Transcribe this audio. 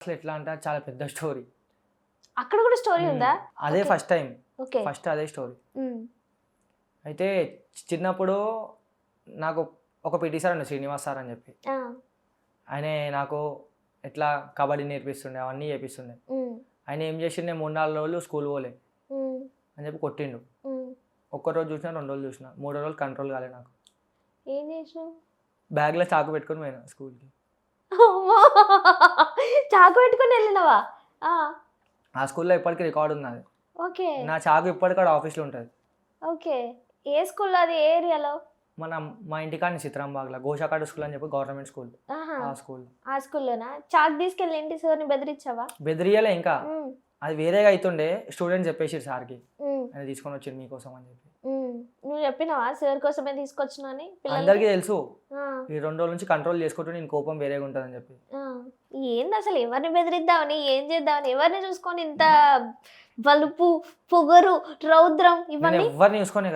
అసలు ఎట్లా అంటే చాలా పెద్ద స్టోరీ. అక్కడ కూడా స్టోరీ ఉందా? అదే. First time. ఓకే. ఫస్ట్ అదే స్టోరీ. అయితే చిన్నప్పుడు నాకు ఒక పిటి సార్ ఉండే శ్రీనివాస్ సార్ అని చెప్పి. ఆయన నాకు ఎట్లా కబడ్డీ నేర్పిస్తుండే అవన్నీ చేపిస్తుండే. ఆయన ఏం చేసిండే మూడు నాలుగు రోజులు స్కూల్ పోలే. అని చెప్పి కొట్టిండు. ఉమ్. ఒక్క రోజు చూసినా రెండు రోజులు చూసిన. మూడో రోజులు కంట్రోల్ కాలే నాకు. ఏం చేసినావు? బ్యాగ్లో చాకు పెట్టుకొని పోయినా స్కూల్కి! చాకు పెట్టుకొని వెళ్ళినవా? ఆ, స్కూల్లో ఇప్పటికీ రికార్డు ఉంది అది ఓకే. నా చాకు ఇప్పటికాడ ఆఫీస్లో ఉంటుంది. ఓకే. ఏ స్కూల్లో అది? ఏ ఏరియాలో? మన మా ఇంటికాడ చిత్రంబాగ్లో గోషాకాడు స్కూల్ అని చెప్పి గవర్నమెంట్ స్కూల్. ఆ స్కూల్. ఆ స్కూల్లోనా? చాక్ తీసుకెళ్ళి ఇంటి సార్ని బెదిరించావా? బెదిరియలే ఇంకా. అది వేరేగా అవుతుండే స్టూడెంట్ చెప్పేసి సార్కి. ఆయన తీసుకొని వచ్చింది మీకోసం అని చెప్పి. నువ్వు చెప్పినావా? సార్ కోసమే తీసుకొచ్చినా అని? అందరికీ తెలుసు. ఈ రెండు రోజుల నుంచి కంట్రోల్ చేసుకుంటూ నేను కోపం వేరేగా ఉంటుందని చెప్పి. ఆ. ఏంది అసలు ఎవరిని బెదిరిద్దామని ఏం చేద్దామని ఎవరిని చూసుకొని ఇంత బలుపు పొగరు రౌద్రం నేను ఇవన్నీ? ఎవరిని చూసుకొని